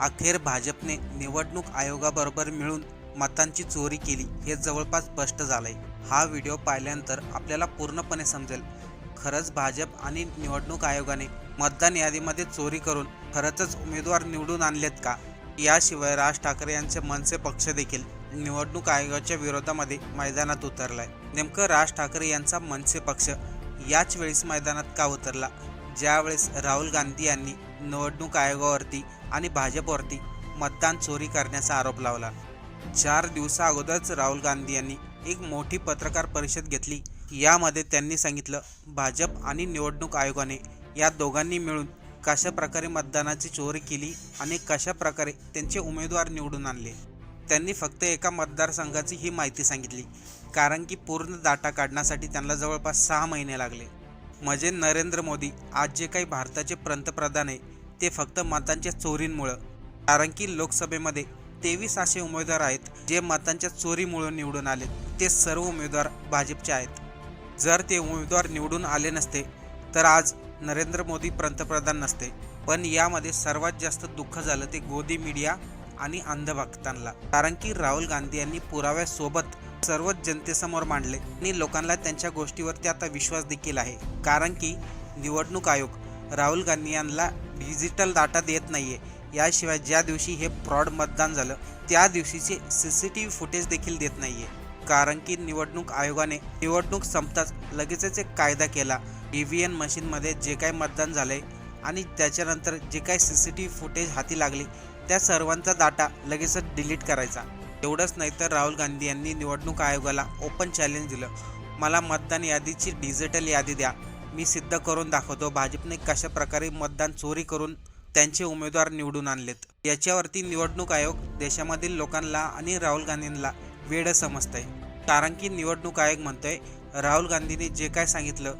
अखेर भाजपने निवडणूक आयोगाबरोबर मिळून मतांची चोरी केली हे जवळपास स्पष्ट झालंय. हा व्हिडिओ पाहिल्यानंतर आपल्याला पूर्णपणे समजेल. खरंच भाजप आणि निवडणूक आयोगाने मतदान यादीमध्ये चोरी करून खरंच उमेदवार निवडून आणलेत का? याशिवाय राज ठाकरे यांचे मनसे पक्ष देखील निवडणूक आयोगाच्या विरोधामध्ये मैदानात उतरलाय. नेमकं राज ठाकरे यांचा मनसे पक्ष याच वेळेस मैदानात का उतरला? ज्यावेळेस राहुल गांधी यांनी निवडणूक आयोगावरती आणि भाजपवरती मतदान चोरी करण्याचा आरोप लावला. चार दिवसा अगोदरच राहुल गांधी यांनी एक मोठी पत्रकार परिषद घेतली. यामध्ये त्यांनी सांगितलं भाजप आणि निवडणूक आयोगाने या दोघांनी मिळून कशा प्रकारे मतदानाची चोरी केली आणि कशा प्रकारे त्यांचे उमेदवार निवडून आणले. त्यांनी फक्त एका मतदारसंघाची ही माहिती सांगितली कारण की पूर्ण डाटा काढण्यासाठी त्यांना जवळपास सहा महिने लागले. म्हणजे नरेंद्र मोदी आज जे काही भारताचे पंतप्रधान आहे ते फक्त मतांच्या चोरींमुळं. कारण की लोकसभेमध्ये तेवीस असे उमेदवार आहेत जे मतांच्या चोरीमुळे निवडून आले. ते सर्व उमेदवार भाजपचे आहेत. जर ते उमेदवार निवडून आले नसते तर आज नरेंद्र मोदी पंतप्रधान नसते. पण यामध्ये सर्वात जास्त दुःख झालं ते गोदी मीडिया आणि अंधभक्तांना. कारण की राहुल गांधी यांनी पुराव्यासोबत सर्वच जनतेसमोर मांडले आणि लोकांना त्यांच्या गोष्टीवरती आता विश्वास देखील आहे. कारण की निवडणूक आयोग राहुल गांधी यांना डिजिटल डाटा देत नाही आहे याशिवाय ज्या दिवशी हे फ्रॉड मतदान झालं त्या दिवशीचे C C T V footage देखील देत नाही आहे कारण की निवडणूक आयोगाने निवडणूक संपताच लगेचच एक कायदा केला. ई व्ही एम मशीनमध्ये जे काही मतदान झालंय आणि त्याच्यानंतर जे काही C C T V footage हाती लागले त्या सर्वांचा डाटा लगेचच डिलीट करायचा. एवढंच नाही तर राहुल गांधी यांनी निवडणूक आयोगाला ओपन चॅलेंज दिलं. मला मतदान यादीची डिजिटल यादी द्या. मी सिद्ध करून दाखवतो भाजपने कशा प्रकारे मतदान चोरी करून त्यांचे उमेदवार निवडून आणलेत. याच्यावरती निवडणूक आयोग देशामधील लोकांना आणि राहुल गांधींना वेड समजतंय. कारण की निवडणूक आयोग म्हणतोय राहुल गांधींनी जे काय सांगितलं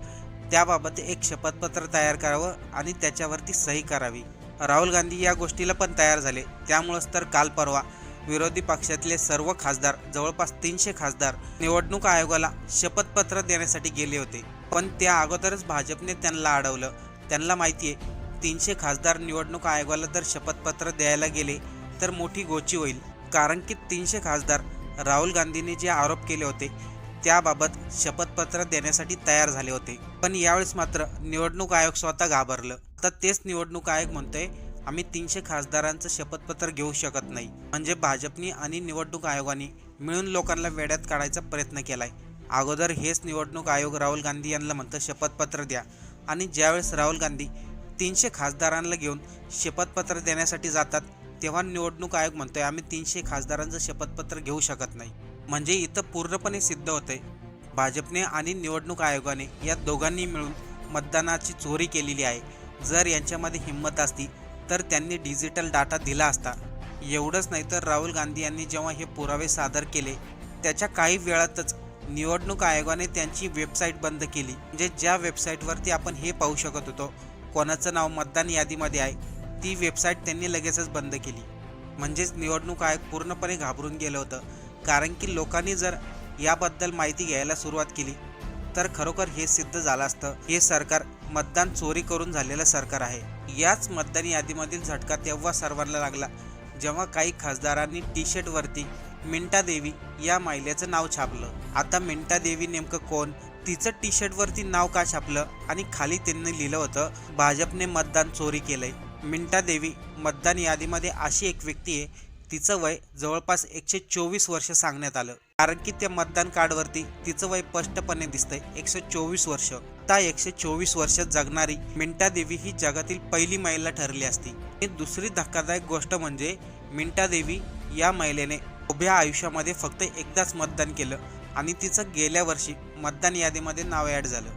त्याबाबत एक शपथपत्र तयार करावं आणि त्याच्यावरती सही करावी. राहुल गांधी या गोष्टीला पण तयार झाले. त्यामुळंच तर काल परवा विरोधी पक्षातले सर्व खासदार जवळपास तीनशे खासदार निवडणूक आयोगाला शपथपत्र देण्यासाठी गेले होते. पण त्या अगोदरच भाजपने त्यांना अडवलं त्यांना माहिती आहे तीनशे खासदार निवडणूक आयोगाला जर शपथपत्र द्यायला गेले तर मोठी गोची होईल. कारण की तीनशे खासदार राहुल गांधींनी जे आरोप केले होते त्याबाबत शपथपत्र देण्यासाठी तयार झाले होते. पण यावेळेस मात्र निवडणूक आयोग स्वतः घाबरलं. तर तेच निवडणूक आयोग म्हणतोय आम्ही तीनशे खासदारांचं शपथपत्र घेऊ शकत नाही. म्हणजे भाजपनी आणि निवडणूक आयोगाने मिळून लोकांना वेड्यात काढायचा प्रयत्न केलाय. अगोदर हेच निवडणूक आयोग राहुल गांधी यांना म्हणतं शपथपत्र द्या. आणि ज्यावेळेस राहुल गांधी तीनशे खासदारांना घेऊन शपथपत्र देण्यासाठी जातात तेव्हा निवडणूक आयोग म्हणतोय आम्ही तीनशे खासदारांचं शपथपत्र घेऊ शकत नाही. म्हणजे इथं पूर्णपणे सिद्ध होतंय भाजपने आणि निवडणूक आयोगाने या दोघांनी मिळून मतदानाची चोरी केलेली आहे. जर यांच्यामध्ये हिंमत असती तर त्यांनी डिजिटल डाटा दिला असता. एवढंच नाही तर राहुल गांधी यांनी जेव्हा हे पुरावे सादर केले त्याच्या काही वेळातच निवडणूक आयोगाने त्यांची वेबसाईट बंद केली. म्हणजे ज्या वेबसाईटवरती आपण हे पाहू शकत होतो कोणाचं नाव मतदान यादीमध्ये आहे ती वेबसाईट त्यांनी लगेचच बंद केली. म्हणजेच निवडणूक आयोग पूर्णपणे घाबरून गेलं होतं. कारण की लोकांनी जर याबद्दल माहिती घ्यायला सुरुवात केली तर खरोखर हे सिद्ध झालं असतं. हे सरकार मतदान चोरी करून झालेलं सरकार आहे. याच मतदान यादीमधील झटका तेव्हा सर्वांना लागला जेव्हा काही खासदारांनी टी शर्टवरती मिंटा देवी या महिलेचं नाव छापलं. आता मिंटा देवी नेमकं कोण? तिचं टी शर्टवरती नाव का छापलं? आणि खाली त्यांनी लिहिलं होतं भाजपने मतदान चोरी केलंय. मिंटा देवी मतदान यादीमध्ये अशी एक व्यक्ती आहे तिचं वय जवळपास एकशे चोवीस वर्ष सांगण्यात आलं. कारण की त्या मतदान कार्डवरती तिचं वय स्पष्टपणे दिसतंय एकशे चोवीस वर्ष. त्या एकशे चोवीस वर्ष जगणारी मिंटा देवी ही जगातील पहिली महिला ठरली असती. दुसरी धक्कादायक गोष्ट म्हणजे मिंटा देवी या महिलेने उभ्या आयुष्यामध्ये फक्त एकदाच मतदान केलं आणि तिचं गेल्या वर्षी मतदान यादीमध्ये नाव ॲड झालं.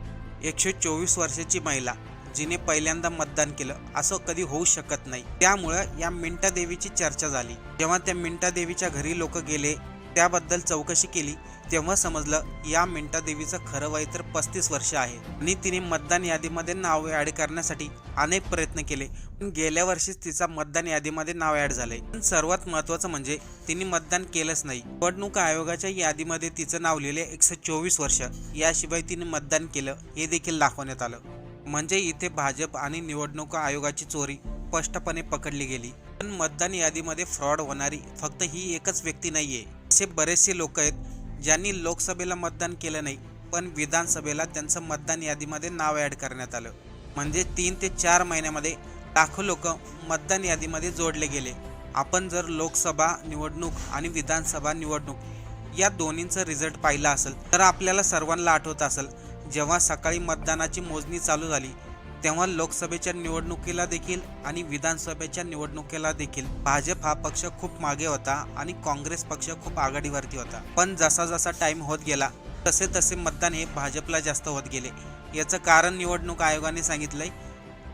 एकशे चोवीस वर्षाची महिला जिने पहिल्यांदा मतदान केलं असं कधी होऊ शकत नाही. त्यामुळं या मिंटा देवीची चर्चा झाली. जेव्हा त्या मिंटा देवीच्या घरी लोक गेले त्याबद्दल चौकशी केली तेव्हा समजलं या मिंटा देवीचं खरं वय तर पस्तीस वर्ष आहे. आणि तिने मतदान यादीमध्ये नाव ॲड करण्यासाठी अनेक प्रयत्न केले. पण गेल्या वर्षीच तिचा मतदान यादीमध्ये नाव ॲड झाले पण सर्वात महत्त्वाचं म्हणजे तिने मतदान केलंच नाही. निवडणूक आयोगाच्या यादीमध्ये तिचं नाव लिहिले एकशे चोवीस वर्ष. याशिवाय तिने मतदान केलं हे देखील दाखवण्यात आलं. म्हणजे इथे भाजप आणि निवडणूक आयोगाची चोरी स्पष्टपणे पकडली गेली. पण मतदान यादीमध्ये फ्रॉड होणारी फक्त ही एकच व्यक्ती नाहीये. असे बरेचसे लोक आहेत ज्यांनी लोकसभेला मतदान केलं नाही पण विधानसभेला त्यांचं मतदान यादीमध्ये नाव ॲड करण्यात आलं. म्हणजे तीन ते चार महिन्यामध्ये लाखो लोक मतदान यादीमध्ये जोडले गेले. आपण जर लोकसभा निवडणूक आणि विधानसभा निवडणूक या दोन्हींचा रिझल्ट पाहिला असेल तर आपल्याला सर्वांना आठवत असेल जेव्हा सकाळी मतदानाची मोजणी चालू झाली तेव्हा लोकसभेच्या निवडणुकीला देखील आणि विधानसभेच्या निवडणुकीला देखील भाजप हा पक्ष खूप मागे होता आणि काँग्रेस पक्ष खूप आघाडीवरती होता. पण जसा जसा टाइम होत गेला तसे तसे मतदान हे भाजपला जास्त होत गेले. याचं कारण निवडणूक आयोगाने सांगितलंय.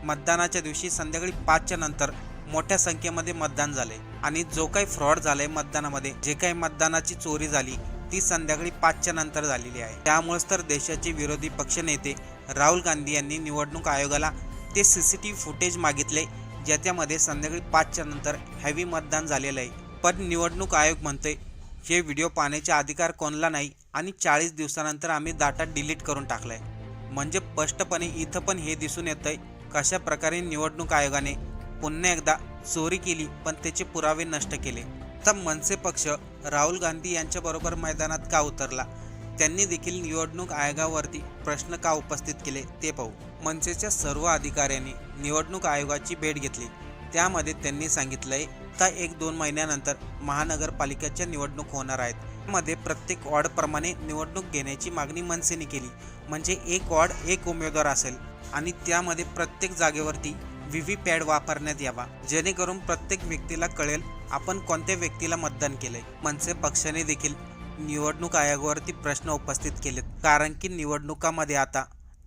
मतदानाच्या दिवशी संध्याकाळी पाचच्या नंतर मोठ्या संख्येमध्ये मतदान झाले आणि जो काही फ्रॉड झालाय मतदानामध्ये जे काही मतदानाची चोरी झाली ती संध्याकाळी पाचच्या नंतर झालेली आहे. त्यामुळेच तर देशाचे विरोधी पक्षनेते राहुल गांधी यांनी निवडणूक आयोगाला ते C C T V footage मागितले ज्याच्यामध्ये संध्याकाळी पाचच्या नंतर हॅवी मतदान झालेलं आहे. पण निवडणूक आयोग म्हणते हे व्हिडिओ पाहण्याचे अधिकार कोणला नाही आणि चाळीस दिवसानंतर आम्ही डाटा डिलीट करून टाकलाय. म्हणजे स्पष्टपणे इथं पण हे दिसून येतंय कशा प्रकारे निवडणूक आयोगाने पुन्हा एकदा चोरी केली पण त्याचे पुरावे नष्ट केले. तर मनसे पक्ष राहुल गांधी यांच्याबरोबर मैदानात का उतरला? त्यांनी देखील निवडणूक आयोगावरती प्रश्न का उपस्थित केले ते पाहू. मनसेच्या सर्व अधिकाऱ्यांनी निवडणूक आयोगाची भेट घेतली. त्यामध्ये त्यांनी सांगितलंय का एक दोन महिन्यानंतर महानगरपालिकेच्या निवडणूक होणार आहेत. मध्ये प्रत्येक वॉर्डप्रमाणे निवडणूक घेण्याची मागणी मनसेने केली. म्हणजे एक वॉर्ड एक उमेदवार असेल आणि त्यामध्ये प्रत्येक जागेवरती व्ही व्ही पॅड वापरण्यात यावा. जेणेकरून प्रत्येक व्यक्तीला कळेल आपण कोणत्या व्यक्तीला मतदान केलंय. मनसे पक्षाने देखील निवडणूक आयोगावरती प्रश्न उपस्थित केलेत. कारण की निवडणुकामध्ये आता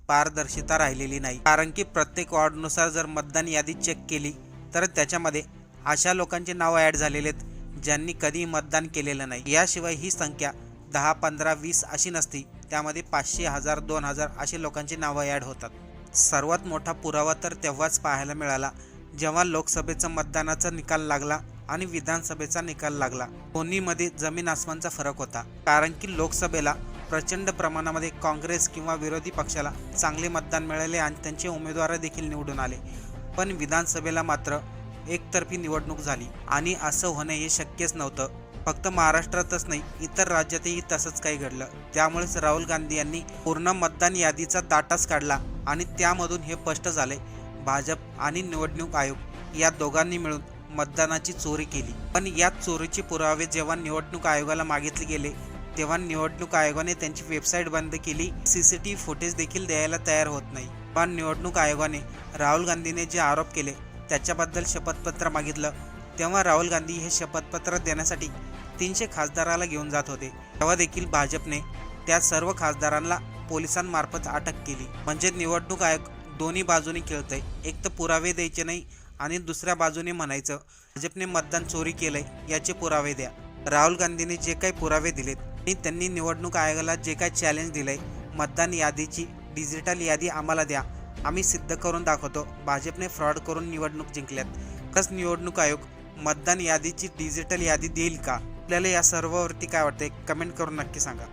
पारदर्शिता राहिलेली नाही. कारण की प्रत्येक वॉर्डनुसार जर मतदान यादी चेक केली तर त्याच्यामध्ये अशा लोकांचे नाव ॲड झालेले आहेत ज्यांनी कधी मतदान केलेलं नाही. याशिवाय ही संख्या दहा पंधरा वीस अशी नसती. त्यामध्ये पाचशे हजार दोन हजार असे लोकांची नावं ॲड होतात. सर्वात मोठा पुरावा तर तेव्हाच पाहायला मिळाला जेव्हा लोकसभेचा मतदानाचा निकाल लागला आणि विधानसभेचा निकाल लागला. दोन्हीमध्ये जमीन आसमानचा फरक होता कारण की लोकसभेला प्रचंड प्रमाणामध्ये काँग्रेस किंवा विरोधी पक्षाला चांगले मतदान मिळाले आणि त्यांचे उमेदवार देखील निवडून आले. पण विधानसभेला मात्र एकतर्फी निवडणूक झाली आणि असं होणं हे शक्यच नव्हतं. फक्त महाराष्ट्रातच नाही इतर राज्यातही तसंच काही घडलं. त्यामुळेच राहुल गांधी यांनी पूर्ण मतदान यादीचा दाटाच काढला आणि त्यामधून हे स्पष्ट झाले भाजप आणि निवडणूक आयोग या दोघांनी मिळून मतदानाची चोरी केली. पण या चोरीचे पुरावे जेव्हा निवडणूक आयोगाला मागितले गेले तेव्हा निवडणूक आयोगाने त्यांची वेबसाईट बंद केली. सीसीटीव्ही फुटेज देखील द्यायला तयार होत नाही. पण निवडणूक आयोगाने राहुल गांधीने जे आरोप केले त्याच्याबद्दल शपथपत्र मागितलं. तेव्हा राहुल गांधी हे शपथपत्र देण्यासाठी तीनशे खासदाराला घेऊन जात होते. तेव्हा देखील भाजपने त्या सर्व खासदारांना पोलिसांमार्फत अटक केली. म्हणजे निवडणूक आयोग दोन्ही बाजूने खेळतंय. एक तर पुरावे द्यायचे नाही आणि दुसऱ्या बाजूने म्हणायचं भाजपने मतदान चोरी केलंय याचे पुरावे द्या. राहुल गांधींनी जे काही पुरावे दिलेत आणि त्यांनी निवडणूक आयोगाला जे काही चॅलेंज दिलंय मतदान यादीची डिजिटल यादी आम्हाला द्या. आम्ही सिद्ध करून दाखवतो भाजपने फ्रॉड करून निवडणूक जिंकल्यात. खरंच निवडणूक आयोग मतदान यादीची डिजिटल यादी देईल का? आपल्याला या सर्वावरती काय वाटतं कमेंट करून नक्की सांगा.